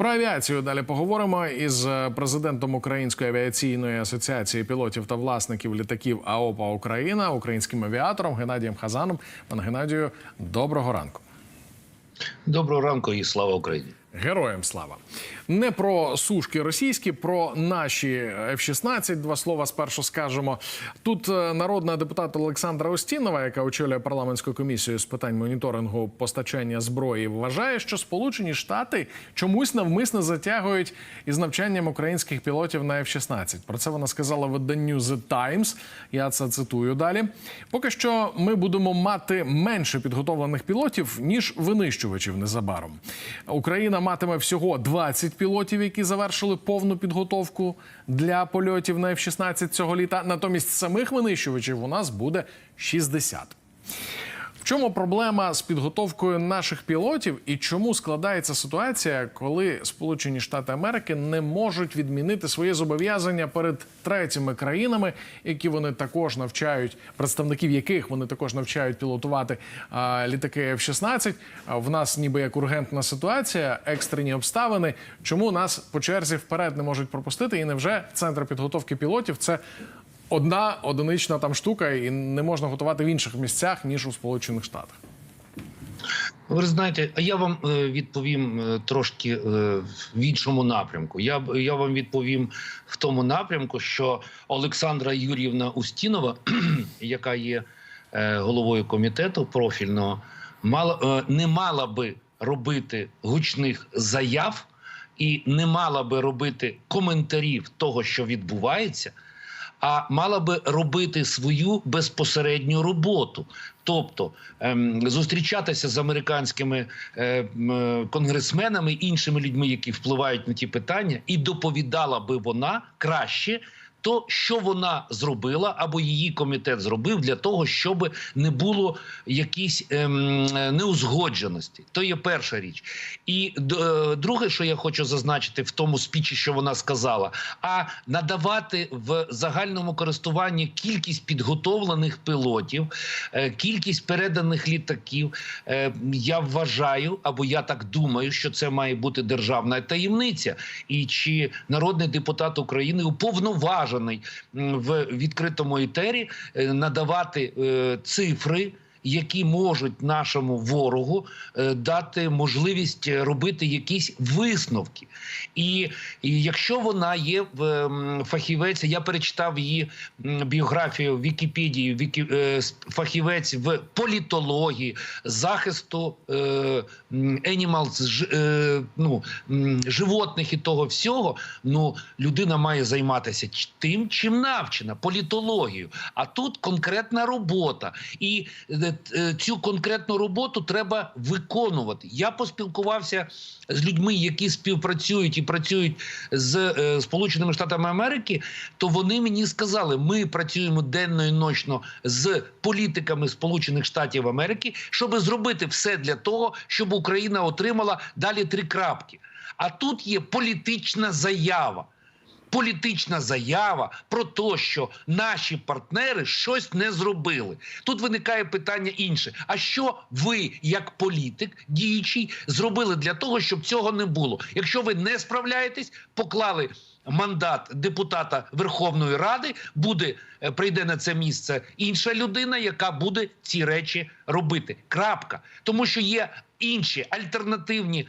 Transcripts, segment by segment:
Про авіацію далі поговоримо із е, президентом Української авіаційної асоціації пілотів та власників літаків АОПА Україна, українським авіатором Геннадієм Хазаном. Пане Геннадію, доброго ранку. Доброго ранку і слава Україні. Героям слава не про сушки російські, про наші F-16. Два слова спершу скажемо. Тут е, народна депутат Олександра Остінова, яка очолює парламентську комісію з питань моніторингу постачання зброї, вважає, що Сполучені Штати чомусь навмисно затягують із навчанням українських пілотів на F-16. Про це вона сказала виданню The Times. Я це цитую далі. Поки що ми будемо мати менше підготовлених пілотів ніж винищувачів незабаром. Україна матиме всього 20 пілотів, які завершили повну підготовку для польотів на F-16 цього літа. Натомість самих винищувачів у нас буде 60. В чому проблема з підготовкою наших пілотів і чому складається ситуація, коли Сполучені Штати Америки не можуть відмінити свої зобов'язання перед третіми країнами, які вони також навчають, представників яких вони також навчають пілотувати а, літаки F-16? А В нас ніби як ургентна ситуація, екстрені обставини. Чому нас по черзі вперед не можуть пропустити? І невже центр підготовки пілотів це одна одинична там штука, і не можна готувати в інших місцях ніж у Сполучених Штатах. Ви знаєте, а я вам е, відповім е, трошки е, в іншому напрямку. Я я вам відповім в тому напрямку, що Олександра Юрівна Устінова, яка є головою комітету профільного, мала не мала би робити гучних заяв і не мала би робити коментарів того, що відбувається. А мала би робити свою безпосередню роботу, тобто ем, зустрічатися з американськими е, е, конгресменами іншими людьми, які впливають на ті питання, і доповідала би вона краще. То, що вона зробила, або її комітет зробив для того, щоб не було якісь ем, неузгодженості. То є перша річ. І е, друге, що я хочу зазначити в тому спічі, що вона сказала, а надавати в загальному користуванні кількість підготовлених пілотів, е, кількість переданих літаків. е, Я вважаю, або я так думаю, що це має бути державна таємниця. І чи народний депутат України уповноважений м, в відкритому етері е, надавати е, цифри. Які можуть нашому ворогу е, дати можливість е, робити якісь висновки, і, і якщо вона є в м, фахівець, я перечитав її біографію в Вікіпедії, вікі, е, фахівець в політології, захисту е, м, ж, е, ну, животних і того всього. Ну, людина має займатися тим, чим навчена, політологією. А тут конкретна робота. І цю конкретну роботу треба виконувати. Я поспілкувався з людьми, які співпрацюють і працюють з е, Сполученими Штатами Америки, то вони мені сказали: ми працюємо денно і ночно з політиками Сполучених Штатів Америки, щоб зробити все для того, щоб Україна отримала далі три крапки. А тут є політична заява. Політична заява про те, що наші партнери щось не зробили. Тут виникає питання інше: а що ви, як політик, діючий, зробили для того, щоб цього не було? Якщо ви не справляєтесь, поклали мандат депутата Верховної Ради, буде е, прийде на це місце інша людина, яка буде ці речі робити. Крапка, тому що є інші альтернативні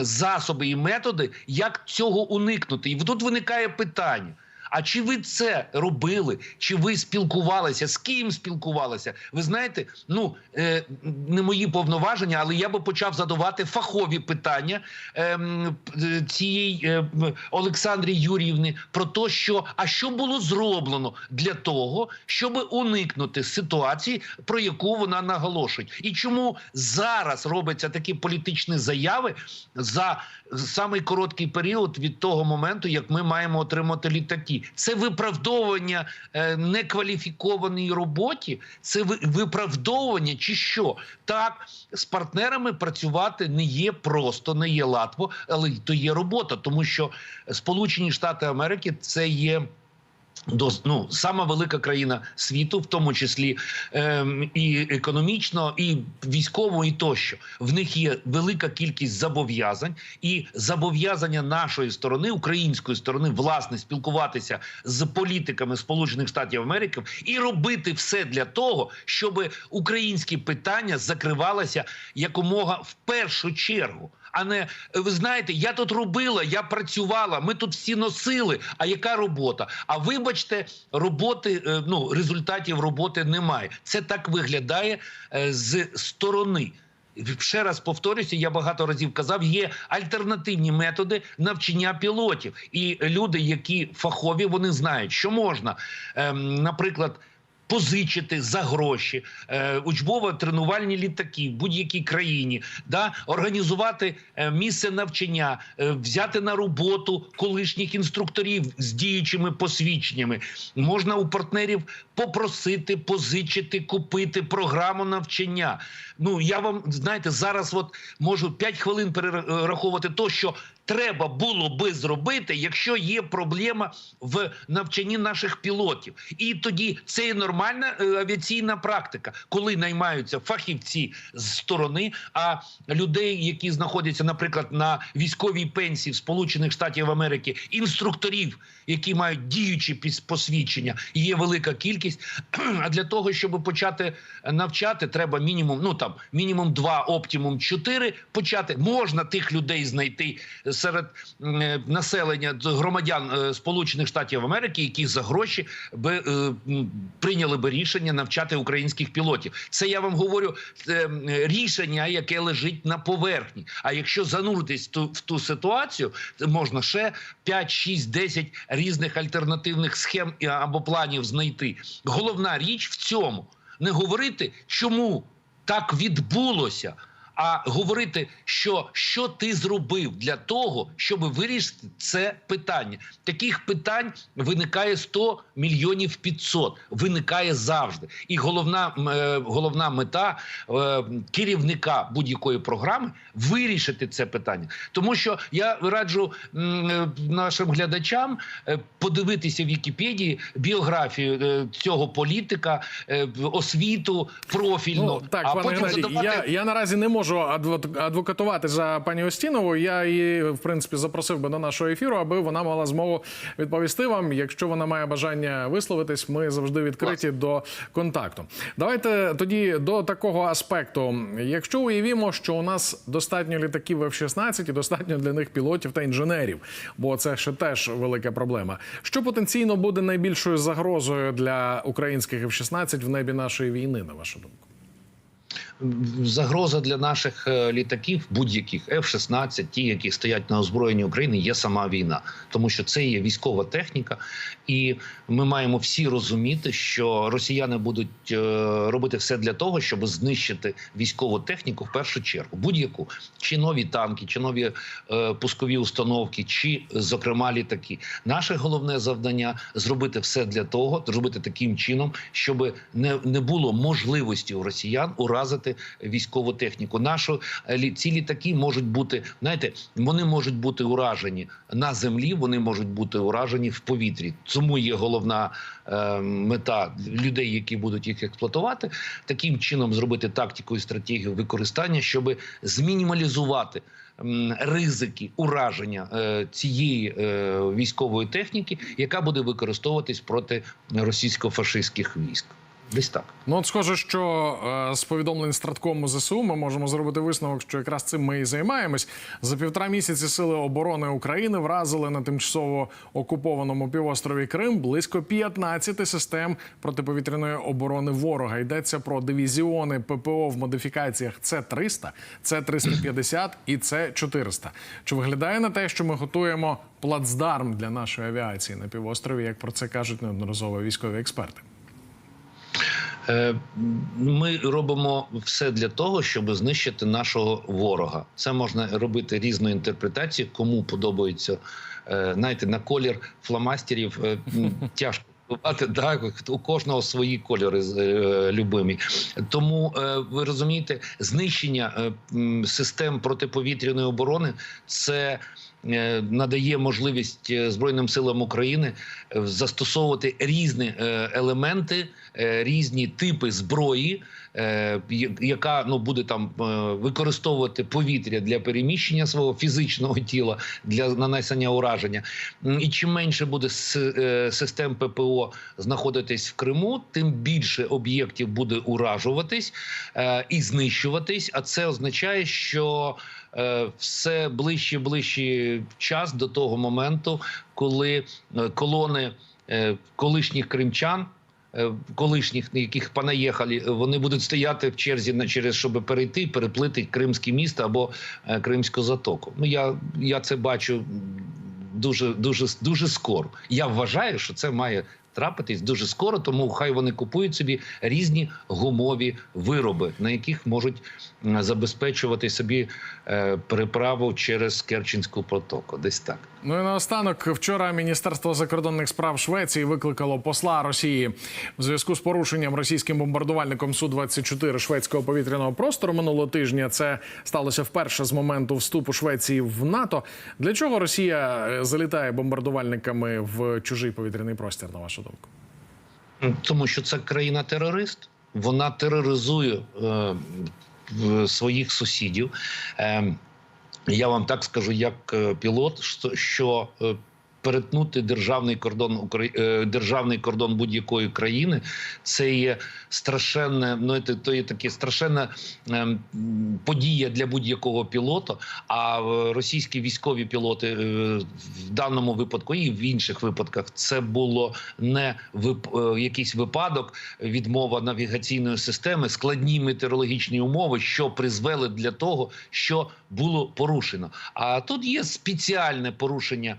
засоби і методи, як цього уникнути. І тут виникає питання. А чи ви це робили? Чи ви спілкувалися? З ким спілкувалися? Ви знаєте, ну е, не мої повноваження, але я би почав задавати фахові питання ем, е, цієї е, Олександрі Юріївни про те, що а що було зроблено для того, щоб уникнути ситуації, про яку вона наголошує, і чому зараз робляться такі політичні заяви за самий короткий період від того моменту, як ми маємо отримати літаки. Це виправдовування е, некваліфікованій роботі, це виправдовування чи що? Так, з партнерами працювати не є просто, не є латво, але то є робота, тому що Сполучені Штати Америки це є. До ну сама велика країна світу, в тому числі ем, і економічно, і військово, і тощо. В них є велика кількість зобов'язань, і зобов'язання нашої сторони, української сторони, власне, спілкуватися з політиками Сполучених Штатів Америки і робити все для того, щоб українські питання закривалися якомога в першу чергу. А не ви знаєте, я тут робила, я працювала, ми тут всі носили. А яка робота? А вибачте, роботи е, ну результатів роботи немає. Це так виглядає е, з сторони. Ще раз повторюся, я багато разів казав, є альтернативні методи навчання пілотів, і люди, які фахові, вони знають, що можна, ем, наприклад. Позичити за гроші е, учбово-тренувальні літаки в будь-якій країні, да організувати е, місце навчання, е, взяти на роботу колишніх інструкторів з діючими посвідченнями. Можна у партнерів попросити, позичити, купити програму навчання. Ну я вам знаєте, зараз от можу 5 хвилин перераховувати то, що треба було би зробити, якщо є проблема в навчанні наших пілотів. І тоді це і нормальна е, авіаційна практика, коли наймаються фахівці з сторони, а людей, які знаходяться, наприклад, на військовій пенсії в Сполучених Штатів Америки, інструкторів, які мають діючі посвідчення, є велика кількість. А для того, щоб почати навчати, треба мінімум, ну там мінімум два, оптимум чотири почати. Можна тих людей знайти серед е, населення громадян е, Сполучених Штатів Америки, які за гроші би м, прийняли би рішення навчати українських пілотів. Це я вам говорю це рішення, яке лежить на поверхні. А якщо зануритись ту, в ту ситуацію, можна ще 5, 6, 10 різних альтернативних схем або планів знайти. Головна річ в цьому не говорити, чому так відбулося. А говорити, що, що ти зробив для того, щоб вирішити це питання. Таких питань виникає 100 мільйонів 500. Виникає завжди. І головна, е, головна мета е, керівника будь-якої програми вирішити це питання. Тому що я раджу м, е, нашим глядачам подивитися в Вікіпедії біографію цього політика, освіту профільну. Ну, так, а потім Геннадій, задавати... я, я наразі не можу адво- адвокатувати за пані Остінову. Я її, в принципі, запросив би до нашого ефіру, аби вона мала змогу відповісти вам. Якщо вона має бажання висловитись, ми завжди відкриті до контакту. Давайте тоді до такого аспекту. Якщо уявімо, що у нас достатньо літаків F-16 і достатньо для них пілотів та інженерів, бо це ще теж велика проблема. Що потенційно буде найбільшою загрозою для українських F-16 в небі нашої війни, на вашу думку? Загроза для наших е, літаків, будь-яких F-16, ті, які стоять на озброєнні України, є сама війна, тому що це є військова техніка, і ми маємо всі розуміти, що росіяни будуть е, робити все для того, щоб знищити військову техніку в першу чергу, будь-яку. Чи нові танки, чи нові е, пускові установки, чи зокрема літаки. Наше головне завдання зробити все для того, зробити таким чином, щоб не, не було можливості у росіян уразити військову техніку. Нашу е, ці літаки можуть бути, знаєте, вони можуть бути уражені на землі, вони можуть бути уражені в повітрі. Тому є головна е, мета людей, які будуть їх експлуатувати, таким чином зробити тактику і стратегію використання, щоб змінімалізувати. Ризики ураження е, цієї е, військової техніки, яка буде використовуватись проти російсько-фашистських військ, десь так. Ну, от схоже, що е, з повідомлень Страткому ЗСУ ми можемо зробити висновок, що якраз цим ми і займаємось. За півтора місяці сили оборони України вразили на тимчасово окупованому півострові Крим близько 15 систем протиповітряної оборони ворога. Йдеться про дивізіони ППО в модифікаціях С-300, С-350 і С-400. Чи виглядає на те, що ми готуємо плацдарм для нашої авіації на півострові, як про це кажуть неодноразово військові експерти? Е, Ми робимо все для того, щоб знищити нашого ворога. Це можна робити різною інтерпретацією, кому подобається е, знаєте, на колір фломастерів е, тяжко. Так, у кожного свої кольори е, любимі. Тому е, ви розумієте, знищення е, систем протиповітряної оборони це надає можливість е, збройним силам України е, застосовувати різні е, елементи, е, різні типи зброї, е, яка ну буде там е, використовувати повітря для переміщення свого фізичного тіла для нанесення ураження. І чим менше буде е, систем ППО знаходитись в Криму, тим більше об'єктів буде уражуватись е, і знищуватись. А це означає, що е, все ближче ближче час до того моменту, коли е, колони е, колишніх кримчан. е, Колишніх, яких понаїхали, вони будуть стояти в черзі на через, щоб перейти, переплити Кримське місто або е, Кримську затоку. Ну я, я це бачу дуже, дуже, дуже скоро. Я вважаю, що це має трапитись дуже скоро, тому хай вони купують собі різні гумові вироби, на яких можуть забезпечувати собі е, переправу через Керченську протоку. Десь так. Ну і наостанок, вчора Міністерство закордонних справ Швеції викликало посла Росії в зв'язку з порушенням російським бомбардувальником су 24 шведського повітряного простору минулого тижня. Це сталося вперше з моменту вступу Швеції в НАТО. Для чого Росія е, залітає бомбардувальниками в чужий повітряний простір? На вашу? Тому що це країна-терорист. Вона тероризує е, своїх сусідів. Е, я вам так скажу, як е, пілот, що, що е, перетнути державний кордон е, державний кордон будь-якої країни це є страшенне, ну то є таке страшенна е, подія для будь-якого пілота. А е, російські військові пілоти е, в даному випадку і в інших випадках це було не вип- якийсь випадок, відмова навігаційної системи, складні метеорологічні умови, що призвели для того, що було порушено. А тут є спеціальне порушення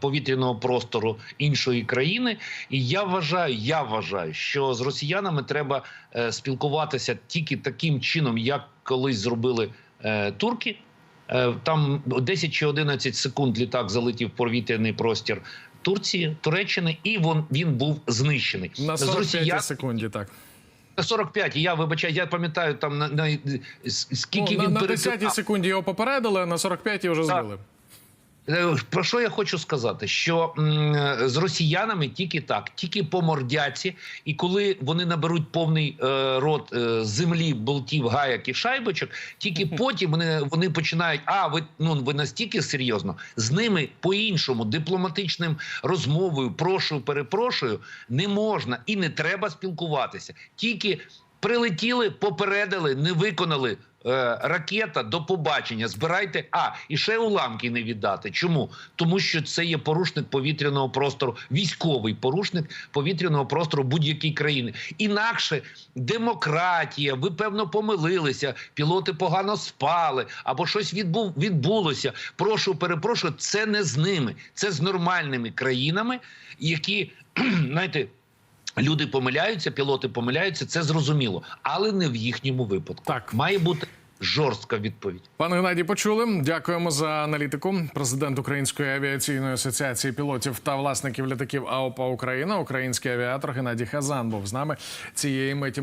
повітряного простору іншої країни. І я вважаю, я вважаю, що з росіянами треба е, спілкуватися тільки таким чином, як колись зробили е, турки. Е, Там 10 чи 11 секунд літак залетів в повітряний простір Турції, Туреччини, і він, він був знищений. На 45 росіян- секунді, так. на 45, я вибачаю, я пам'ятаю там на, на скільки Ну, на, він на перетинав. 10 секунді його попередили, а на 45 вже Так. збили. Е, Про що я хочу сказати? Що е, з росіянами тільки так, тільки по мордяці, і коли вони наберуть повний е, рот е, землі, болтів, гаяк і шайбочок, тільки потім вони, вони починають. А ви ну ви настільки серйозно з ними по-іншому, дипломатичним розмовою, прошу, перепрошую, не можна і не треба спілкуватися. Тільки прилетіли, попередили, не виконали. Е, ракета до побачення. Збирайте. А і ще уламки не віддати. Чому? Тому що це є порушник повітряного простору, військовий порушник повітряного простору будь-якої країни. Інакше демократія. Ви певно помилилися. Пілоти погано спали або щось відбув відбулося. Прошу, перепрошую, це не з ними, це з нормальними країнами, які знаєте. Люди помиляються, пілоти помиляються, це зрозуміло, але не в їхньому випадку. Так. має бути жорстка відповідь. Пане Геннадій, почули. Дякуємо за аналітику. Президент Української авіаційної асоціації пілотів та власників літаків АОПА Україна, український авіатор Геннадій Хазан був з нами цієї миті.